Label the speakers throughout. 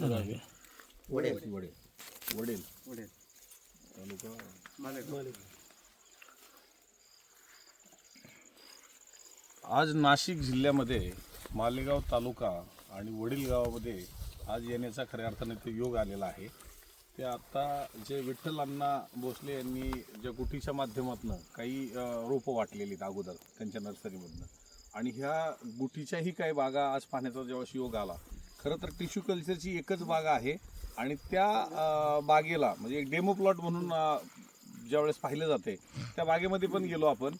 Speaker 1: वडेल वडेल वडेल
Speaker 2: वडेल
Speaker 1: तालुका आज नाशिक जिल्ह्यामध्ये मालेगाव तालुका आणि वडील गावामध्ये आज येण्याचा खऱ्या अर्थाने ते योग आलेला आहे. ते आता जे विठ्ठल अण्णा भोसले यांनी ज्या गुठीच्या माध्यमातून काही रोपं वाटलेली आहेत अगोदर त्यांच्या नर्सरीमधनं. आणि ह्या गुठीच्याही काही बागा आज पाहण्याचा जेव्हा योग आला खरं तर टिश्यू कल्चरची एकच बाग आहे. आणि त्या बागेला म्हणजे एक डेमो प्लॉट म्हणून ज्यावेळेस पाहिलं जाते त्या बागेमध्ये पण गेलो आपण.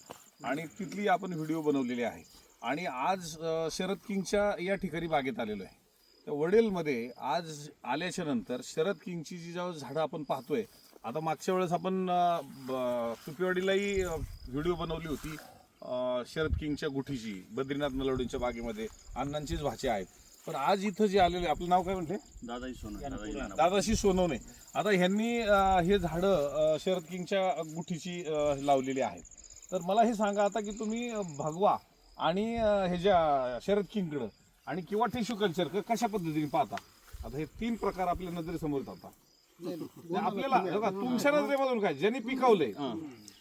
Speaker 1: आणि तिथली आपण व्हिडिओ बनवलेली आहे. आणि आज शरद किंगच्या या ठिकाणी बागेत आलेलो आहे. तर वडेलमध्ये आज आल्याच्यानंतर शरद किंगची जी जेव्हा झाडं आपण पाहतोय आता मागच्या वेळेस आपण ब- सुपीवाडीलाही व्हिडिओ बनवली होती शरद किंगच्या गुठीची बद्रीनाथ नलवडींच्या बागेमध्ये अण्णांचीच भाचे आहेत. पण आज इथं जे आलेले आपलं नाव काय म्हणते
Speaker 2: दादाजी सोनं दादाजी नाना.
Speaker 1: दादाशी सोनवणे. आता ह्यांनी अं, हे झाडं अं, शरद किंगच्या गुठीची अं, लावलेली आहेत. तर मला हे सांगा आता की तुम्ही अं, भगवा आणि अं, ह्याच्या शरद किंगकडं आणि किंवा टिश्यू कल्चर कशा पद्धतीने पाहता? आता हे तीन प्रकार आपल्या नजरेसमोर आता. नाही, आपल्याला बघा, तुमच्या नजरेमधून काय ज्यांनी पिकवलंय.
Speaker 2: हा.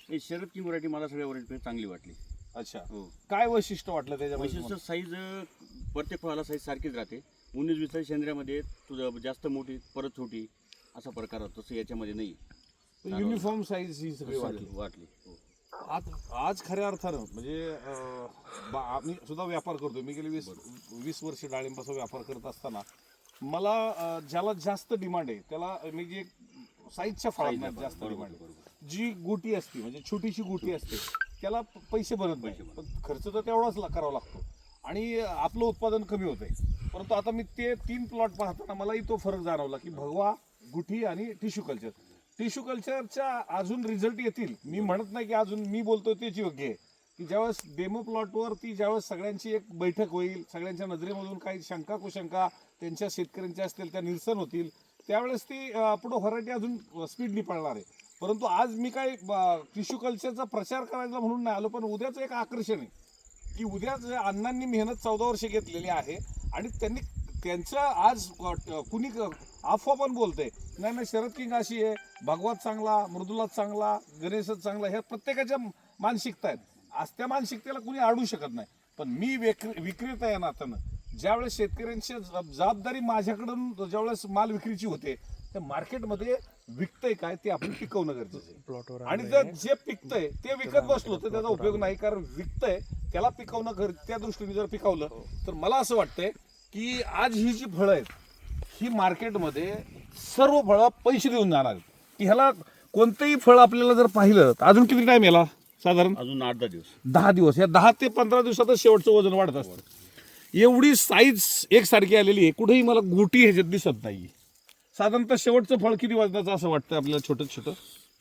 Speaker 2: हे शरद किंग व्हरायटी मला सगळ्या व्हरायटी चांगली वाटली.
Speaker 1: अच्छा.
Speaker 2: हो.
Speaker 1: काय वैशिष्ट्य वाटलं त्याच्यामध्ये
Speaker 2: वैशिष्ट्य साईज प्रत्येक फळाला साईज सारखीच राहते. उन्नीस वीस सेंद्रियामध्ये तुझं जास्त मोठी परत छोटी असा प्रकार होतो तसं याच्यामध्ये नाही.
Speaker 1: युनिफॉर्म साईज ही सगळी वाटली
Speaker 2: वाटली हो.
Speaker 1: आज आज खऱ्या अर्थानं म्हणजे अं, बा- आम्ही सुद्धा व्यापार करतो मी गेली वीस वीस वर्ष डाळिंबाचा व्यापार करत असताना मला अं, ज्याला जास्त डिमांड आहे त्याला मी जे साईजच्या फळांना जास्त डिमांड आहे. जी गोटी असते म्हणजे छोटीशी गोटी असते त्याला पैसे बनत नाही. पण खर्च तर तेवढाच ला- करावा लागतो. आणि आपलं उत्पादन कमी होतंय. परंतु आता मी ते तीन प्लॉट पाहताना मलाही तो फरक जाणवला की भगवा गुठी आणि टिश्यू कल्चर टिश्यू कल्चरच्या अजून रिझल्ट येतील. मी म्हणत नाही की अजून मी बोलतोय तेच योग्य आहे. की ज्यावेळेस डेमो प्लॉटवर ती ज्यावेळेस सगळ्यांची एक बैठक होईल सगळ्यांच्या नजरेमधून काही शंका कुशंका त्यांच्या शेतकऱ्यांच्या असतील त्या निरसन होतील त्यावेळेस ती अं, पुढं व्हरायटी अजून स्पीडली पळणार आहे. परंतु आज मी काय टिश्यू कल्चरचा प्रचार करायला म्हणून नाही आलो पण उद्याचं एक आकर्षण आहे की उद्याच अण्णांनी मेहनत चौदा वर्ष घेतलेली आहे आणि त्यांनी त्यांचं आज कुणी क- अफवा पण बोलते नाही नाही शरद किंग अशी आहे भगवत चांगला मृदुलाच चांगला गणेशच चांगला ह्या प्रत्येकाच्या मानसिकता आहेत. आज त्या मानसिकतेला कुणी अडू शकत नाही. पण मी विक्रे विक्रेता या नात्यानं. ज्यावेळेस शेतकऱ्यांची ज- जबाबदारी माझ्याकडून ज्यावेळेस माल विक्रीची होते त्या मार्केटमध्ये विकतंय काय ते आपण पिकवणं गरजेचं आहे. आणि जर जे पिकतंय ते विकत बसलो तर त्याचा उपयोग नाही. कारण विकतंय त्याला पिकवणं घर त्या दृष्टीने जर पिकवलं तर मला असं वाटतंय की आज ही जी फळं आहेत ही मार्केटमध्ये सर्व फळं पैसे देऊन जाणार आहेत. की ह्याला कोणतंही फळ आपल्याला जर पाहिलं तर अजून किती टाइम याला? साधारण?
Speaker 2: अजून आठ दहा दिवस.
Speaker 1: दहा दिवस. या दहा ते पंधरा दिवसातच शेवटचं वजन वाढत असतं. एवढी साईज एकसारखी आलेली आहे. कुठेही मला गोटी ह्याच्यात दिसत नाही साधारणतः शेवटचं फळ किती वजनाचं असं वाटतं आपल्याला? छोटं छोटं?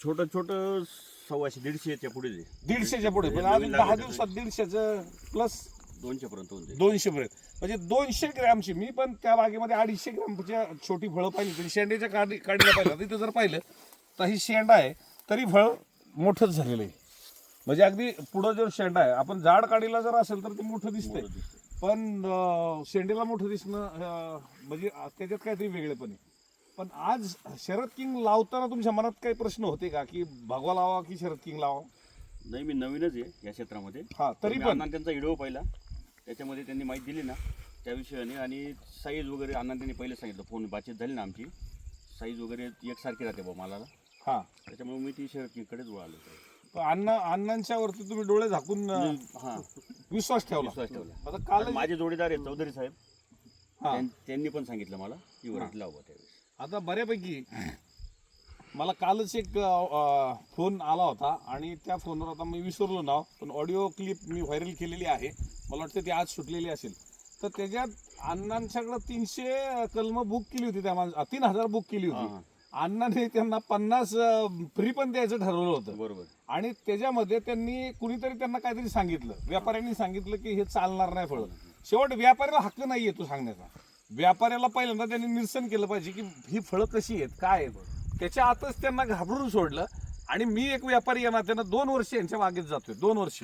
Speaker 2: छोटं छोटं सव्वाशे दीडशेच्या पुढे जे
Speaker 1: दीडशेच्या पुढे. पण अजून दहा दिवसात दीडशेचं प्लस
Speaker 2: दोनशे पर्यंत होऊन जाईल.
Speaker 1: दोनशे पर्यंत. म्हणजे दोनशे ग्रॅमची मी पण त्या बागेमध्ये अडीचशे ग्रॅमच्या छोटी फळं पाहिली तरी शेंड्याच्या काढी काढीला पाहिलं तिथं जर पाहिलं तर ही शेंडा आहे तरी फळ मोठंच झालेलं आहे. म्हणजे अगदी पुढं जर शेंडा आहे आपण झाड काढीला जर असेल तर ते मोठं दिसतंय. पण अं, शेंडेला मोठं दिसणं अं, म्हणजे त्याच्यात काहीतरी वेगळेपण आहे. पण आज शरद किंग लावताना तुमच्या मनात काही प्रश्न होते का? की भगवा लावा की शरद किंग लावा?
Speaker 2: नाही मी नवीनच आहे या क्षेत्रामध्ये.
Speaker 1: हा तरी पण.
Speaker 2: अण्णा त्यांचा व्हिडिओ पाहिला. त्याच्यामध्ये त्यांनी माहिती दिली ना त्या विषयाने. आणि साईज वगैरे अण्णा त्यांनी पहिले सांगितलं. फोन बातचीत झाली ना आमची. साईज वगैरे एकसारखी राहते बा मालाला.
Speaker 1: हा.
Speaker 2: त्याच्यामुळे मी ती शर्ट कडेच वळालो
Speaker 1: पण अण्णा अण्णांच्या वरती तुम्ही डोळे झाकून अं,
Speaker 2: हा.
Speaker 1: विश्वास ठेवला.
Speaker 2: विश्वास ठेवला.
Speaker 1: आता काल
Speaker 2: माझे जोडीदार आहेत चौधरी साहेब.
Speaker 1: हा.
Speaker 2: त्यां- त्यांनी पण सांगितलं मला की वरायटी लावा त्यावेळेस.
Speaker 1: आता बऱ्यापैकी मला कालच एक अं, फोन आला होता आणि त्या फोनवर आता मी विसरलो नाव पण ऑडिओ क्लिप मी व्हायरल केलेली आहे. मला वाटतं ती आज सुटलेली असेल. तर त्याच्यात अण्णांच्याकडं तीनशे कलम बुक केली होती त्या माणसा तीन हजार बुक केली
Speaker 2: हा,
Speaker 1: होती.
Speaker 2: हा.
Speaker 1: अण्णाने त्यांना पन्नास फ्री पण द्यायचं ठरवलं होतं.
Speaker 2: बरोबर.
Speaker 1: आणि त्याच्यामध्ये त्यांनी कुणीतरी त्यांना काहीतरी सांगितलं. व्यापाऱ्यांनी सांगितलं की हे चालणार नाही फळ. शेवट व्यापाऱ्याला हक्क नाहीये तो सांगण्याचा. व्यापाऱ्याला पहिल्यांदा त्यांनी निरसन केलं पाहिजे की ही फळं कशी आहेत काय आहेत. त्याच्या आतच त्यांना घाबरून सोडलं आणि मी एक व्यापारी या नात्यानं दोन वर्ष यांच्या मागेच जातोय दोन वर्ष.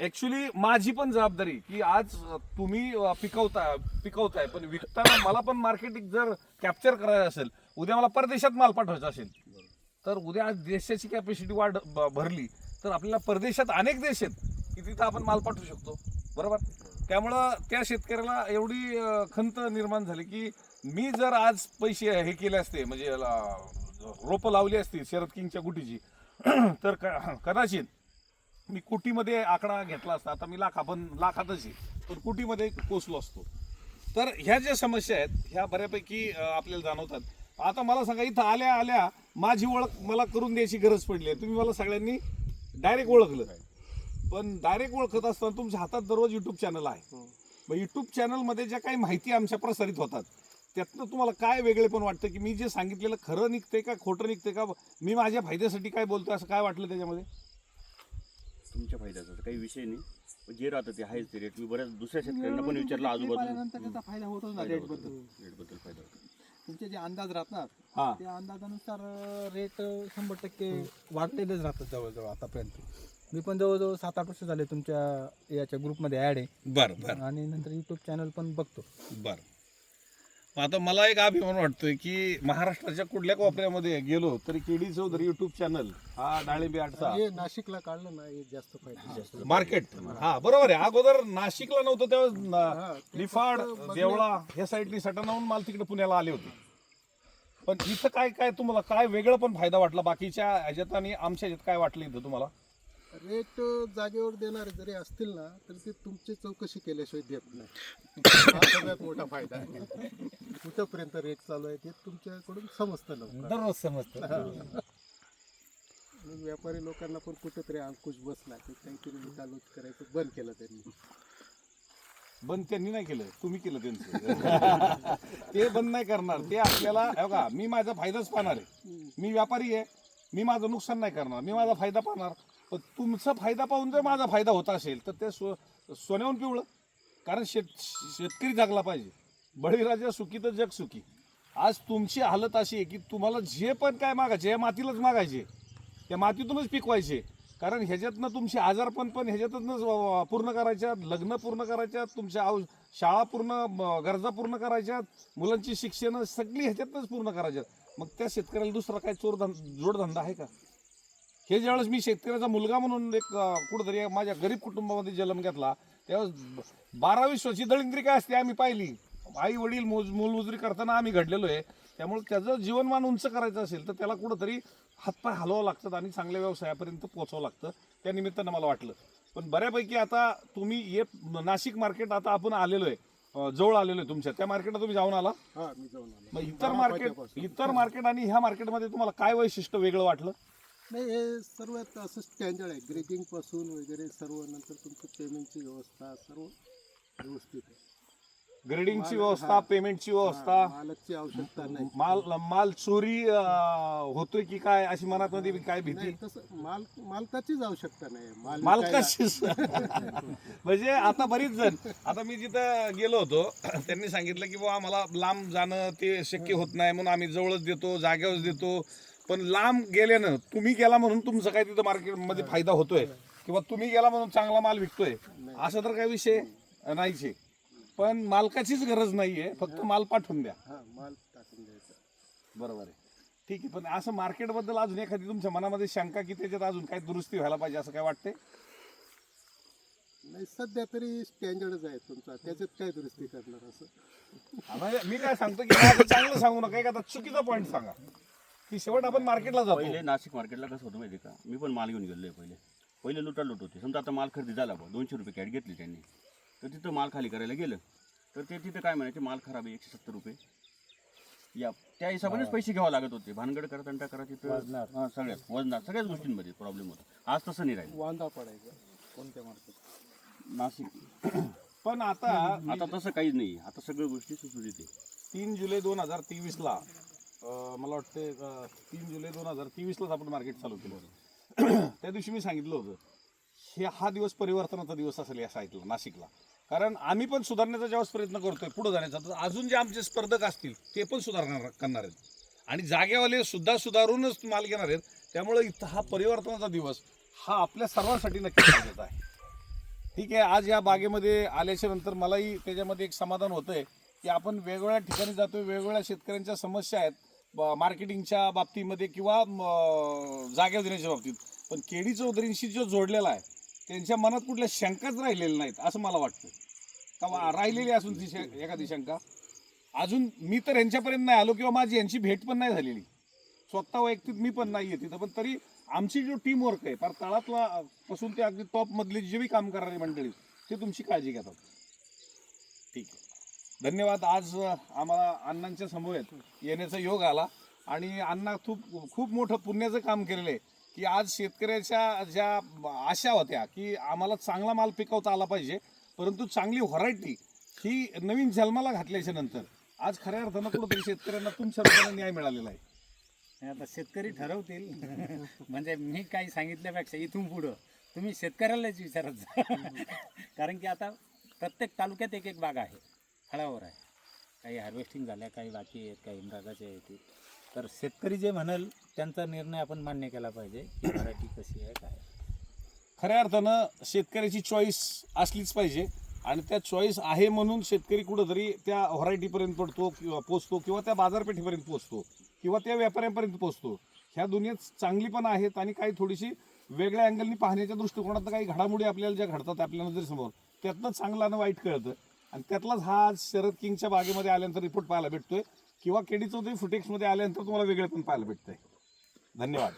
Speaker 1: ऍक्च्युली माझी पण जबाबदारी की आज तुम्ही पिकवता पिकवताय पिकवताय पण विकताना मला पण मार्केटिंग जर कॅप्चर करायचं असेल उद्या मला परदेशात माल पाठवायचा असेल तर उद्या आज देशाची कॅपॅसिटी वाढ भरली तर आपल्याला परदेशात अनेक देश आहेत की तिथं आपण माल पाठवू शकतो. बरोबर? त्यामुळं त्या शेतकऱ्याला एवढी खंत निर्माण झाली की मी जर आज पैसे हे केले असते म्हणजे रोपं लावली असती शरद किंगच्या गुटीची तर कदाचित मी कुटीमध्ये आकडा घेतला असता आता मी लाख आपण लाखातच आहे तर कुटीमध्ये पोचलो असतो. तर ह्या ज्या समस्या आहेत ह्या बऱ्यापैकी आपल्याला जाणवतात. आता मला सांगा इथं आल्या आल्या माझी ओळख मला करून द्यायची गरज पडली आहे. तुम्ही मला सगळ्यांनी डायरेक्ट ओळखलं. पण डायरेक्ट ओळखत असताना तुमच्या हातात दररोज युट्यूब चॅनल आहे. मग युट्यूब चॅनलमध्ये ज्या काही माहिती आमच्या प्रसारित होतात त्यातनं तुम्हाला काय वेगळे पण वाटतं की मी जे सांगितलेलं खरं निघते का खोटं निघते का मी माझ्या फायद्यासाठी काय बोलतोय असं काय वाटलं त्याच्यामध्ये?
Speaker 2: तुमच्या फायद्याचा काही विषय नाही. जे राहतं ते आहेच ते रेट मी बऱ्याच दुसऱ्या शेतकऱ्यांना पण विचारलं आजूबाजूला.
Speaker 3: पाहिल्यानंतर त्याचा फायदा होतोच ना रेटबद्दल.
Speaker 2: रेटबद्दल फायदा होतो.
Speaker 3: तुमचे जे अंदाज राहतात
Speaker 1: हा.
Speaker 3: त्या अंदाजानुसार रेट शंभर टक्के वाढलेलेच राहतात जवळजवळ आतापर्यंत. मी पण जवळजवळ सात आठ वर्ष झाले तुमच्या याच्या ग्रुपमध्ये ॲड आहे.
Speaker 1: बरं बरं.
Speaker 3: आणि नंतर युट्यूब चॅनल पण बघतो.
Speaker 1: बरं. आता मला एक अभिमान वाटतोय की महाराष्ट्राच्या कुठल्या कोपऱ्यामध्ये गेलो तरी केडी चौधरी युट्यूब चॅनल हा डाळिंबी आठचा.
Speaker 3: हे नाशिकला काढलं ना हे जास्त फायदा.
Speaker 1: मार्केट. हा बरोबर आहे. अगोदर नाशिकला नव्हतं तेव्हा न- निफाड देवळा ह्या साईडनी सटनावून माल तिकडे पुण्याला आले होते. पण इथं काय काय तुम्हाला काय वेगळं पण फायदा वाटला? बाकीच्या ह्याच्यात आणि आमच्या ह्याच्यात काय वाटलं इथं तुम्हाला?
Speaker 4: रेट जागेवर देणारे जरी असतील ना तर ते तुमची चौकशी केल्याशिवाय देत नाही. हा सगळ्यात मोठा फायदा आहे. कुठंपर्यंत रेट चालू आहे ते तुमच्याकडून समजतं लवकर.
Speaker 3: दररोज समजतं.
Speaker 4: आणि व्यापारी लोकांना पण कुठेतरी अंकुश बसला की काहीतरी लुटालूट करायचं. बंद केलं त्यांनी.
Speaker 1: बंद त्यांनी नाही केलं. तुम्ही केलं त्यांचं. ते बंद नाही करणार. ते आपल्याला हे बघा मी माझा फायदाच पाहणार आहे. मी व्यापारी आहे. मी माझं नुकसान नाही करणार. मी माझा फायदा पाहणार. पण तुमचा फायदा पाहून जर माझा फायदा होत असेल तर ते स्व सोन्याहून पिवळं. कारण शेत शेतकरी जगला पाहिजे. बळीराजा सुखी तर जग सुखी. आज तुमची हालत अशी आहे की तुम्हाला जे पण काय मागायचे या मातीलाच मागायचे. त्या मातीतूनच पिकवायचे. कारण ह्याच्यातनं तुमचे आजारपण पण ह्याच्यातूनच पूर्ण करायच्या लग्न पूर्ण करायच्या तुमच्या आव शाळा पूर्ण गरजा पूर्ण करायच्या मुलांची शिक्षण सगळी ह्याच्यातनंच पूर्ण करायच्या मग त्या शेतकऱ्याला दुसरा काय चोर जोडधंदा आहे का? हे ज्यावेळेस मी शेतकऱ्याचा मुलगा म्हणून एक कुठंतरी माझ्या गरीब कुटुंबामध्ये जन्म घेतला त्यावेळेस बारावी वर्षाची दळिंद्री काय असते आम्ही पाहिली. आई वडील मोज मोलमजुरी करताना आम्ही घडलेलो आहे. त्यामुळे त्याचं जीवनमान उंच करायचं असेल तर त्याला कुठंतरी हातपाय हलवावं लागतात आणि चांगल्या व्यवसायापर्यंत पोहोचावं लागतं. त्या निमित्तानं मला वाटलं. पण बऱ्यापैकी आता तुम्ही ये नाशिक मार्केट आता आपण आलेलो आहे. जवळ आलेलो आहे तुमच्या. त्या मार्केटला तुम्ही जाऊन आला?
Speaker 4: हा मी जाऊन आलो.
Speaker 1: मग इतर मार्केट इतर मार्केट आणि ह्या मार्केटमध्ये तुम्हाला काय वैशिष्ट्य वेगळं वाटलं?
Speaker 4: नाही हे सर्वात असं स्टँडर्ड आहे. ग्रेडिंगपासून वगैरे सर्व नंतर तुमची पेमेंटची व्यवस्था सर्व व्यवस्थित आहे.
Speaker 1: ग्रेडिंगची व्यवस्था पेमेंटची व्यवस्था.
Speaker 4: मालकची आवश्यकता नाही.
Speaker 1: माल माल चोरी अं, होतोय की काय अशी मनात काय भीती?
Speaker 4: नाही तसं माल मालकाचीच आवश्यकता नाही. माल
Speaker 1: म्हणजे आता बरीच जण आता मी जिथं गेलो होतो त्यांनी सांगितलं की बाबा आम्हाला लांब जाणं ते शक्य होत नाही म्हणून आम्ही जवळच देतो जागेवरच देतो. पण लांब गेल्यानं तुम्ही गेला म्हणून तुमचं काय तिथं मार्केटमध्ये फायदा होतोय किंवा तुम्ही गेला म्हणून चांगला माल विकतोय असा तर काही विषय नाहीच. आहे पण मालकाचीच गरज नाहीये फक्त माल पाठवून द्या.
Speaker 4: माल टाकून द्यायचा.
Speaker 1: बरोबर आहे. ठीक आहे पण असं मार्केटबद्दल अजून एखादी तुमच्या मनामध्ये शंका की त्याच्यात अजून काय दुरुस्ती व्हायला पाहिजे असं काय वाटतंय?
Speaker 4: नाही सध्या तरी स्टँडर्डच आहे तुमचा. त्याच्यात काय दुरुस्ती करणार असं?
Speaker 1: आता मी काय सांगतो की चांगलं सांगू नका. एखादा चुकीचा पॉईंट सांगा. की शेवट आपण मार्केटला जातो.
Speaker 2: पहिले नाशिक मार्केटला कसं होतं माहिती आहे का? मी पण माल घेऊन गेलोय पहिले. पहिले लुटा लुट होते. समजा आता माल खरेदी झाला बा दोनशे रुपये कॅट घेतली त्यांनी. तर तिथं माल खाली करायला गेलं. तर ते तिथं काय म्हणायचे माल खराब आहे एकशे सत्तर रुपये. या त्या हिशोबानेच पैसे घ्यावे लागत होते. भानगड करा तंटा करा तिथं हां सगळ्यात वजनात सगळ्याच गोष्टींमध्ये प्रॉब्लेम होता. आज तसं नाही राहील.
Speaker 4: वांदा पडायचा कोणत्या मार्केट?
Speaker 2: नाशिक.
Speaker 1: पण आता
Speaker 2: आता तसं काहीच नाही. आता सगळ्या गोष्टी सुसुलीत आहे.
Speaker 1: तीन जुलै दोन हजार तेवीस ला मला वाटते तीन जुलै दोन हजार तेवीसलाच आपण मार्केट चालू केलं त्या दिवशी मी सांगितलं होतं हे हा दिवस परिवर्तनाचा दिवस असेल या साईटला नाशिकला. कारण आम्ही पण सुधारण्याचा ज्यावेळेस प्रयत्न करतोय पुढे जाण्याचा तर अजून जे आमचे स्पर्धक असतील ते पण सुधारणार करणार आहेत. आणि जागेवाले सुद्धा सुधारूनच माल घेणार आहेत. त्यामुळे इथं हा परिवर्तनाचा दिवस हा आपल्या सर्वांसाठी नक्की गरजेचा आहे. ठीक आहे आज या बागेमध्ये आल्याच्यानंतर मलाही त्याच्यामध्ये एक समाधान होतंय की आपण वेगवेगळ्या ठिकाणी जातोय वेगवेगळ्या शेतकऱ्यांच्या समस्या आहेत. मार्केटिंगच्या बाबतीमध्ये किंवा जागा देण्याच्या बाबतीत. पण केडी चौधरींशी जो जोडलेला आहे त्यांच्या मनात कुठल्या शंकाच राहिलेल्या नाहीत असं मला वाटतं. का राहिलेली असून ती शं- एखादी शंका. अजून मी तर यांच्यापर्यंत नाही आलो किंवा माझी यांची भेट पण नाही झालेली. स्वतः वैयक्तिक मी पण नाही आहे तिथं पण तरी आमची जो टीम वर्क आहे फार तळातला पासून ते अगदी टॉपमधली जे बी काम करणारी मंडळी ते तुमची काळजी घेतात. ठीक आहे. धन्यवाद. आज आम्हाला अण्णांच्या समोर येण्याचा योग आला. आणि अण्णा खूप खूप मोठं पुण्याचं काम केलेलं आहे की आज शेतकऱ्याच्या ज्या आशा होत्या की आम्हाला चांगला माल पिकवता आला पाहिजे परंतु चांगली व्हरायटी ही नवीन जन्माला घातल्याच्या नंतर आज खऱ्या अर्थानं कुठंतरी शेतकऱ्यांना तुमच्या रूपाने न्याय मिळालेला आहे.
Speaker 5: आता शेतकरी ठरवतील. म्हणजे मी काही सांगितल्यापेक्षा इथून पुढं तुम्ही शेतकऱ्यालाच विचारत जा कारण की आता प्रत्येक तालुक्यात एक एक बाग आहे. फळावर आहे. काही हार्वेस्टिंग झाल्या काही बाकी आहेत काही मृगाच्या आहेत. तर शेतकरी जे म्हणाल त्यांचा निर्णय आपण मान्य केला पाहिजे की व्हरायटी कशी आहे काय
Speaker 1: खऱ्या अर्थानं शेतकऱ्याची चॉईस असलीच पाहिजे आणि त्या चॉईस आहे म्हणून शेतकरी कुठंतरी त्या व्हरायटीपर्यंत पडतो किंवा पोचतो किंवा त्या बाजारपेठेपर्यंत पोचतो किंवा त्या व्यापाऱ्यांपर्यंत पोचतो. ह्या दुनियेत चांगली पण आहेत आणि काही थोडीशी वेगळ्या अँगलनी पाहण्याच्या दृष्टिकोनात काही घडामोडी आपल्याला ज्या घडतात आपल्या नजरेसमोर त्यातनं चांगलं आणि वाईट कळतं. आणि त्यातलाच हा आज शरद किंगच्या बागेमध्ये आल्यानंतर रिपोर्ट पाहायला भेटतोय. किंवा केडी चौधरी फुटेक्समध्ये आल्यानंतर तुम्हाला वेगळे पण पाहायला भेटतंय. धन्यवाद.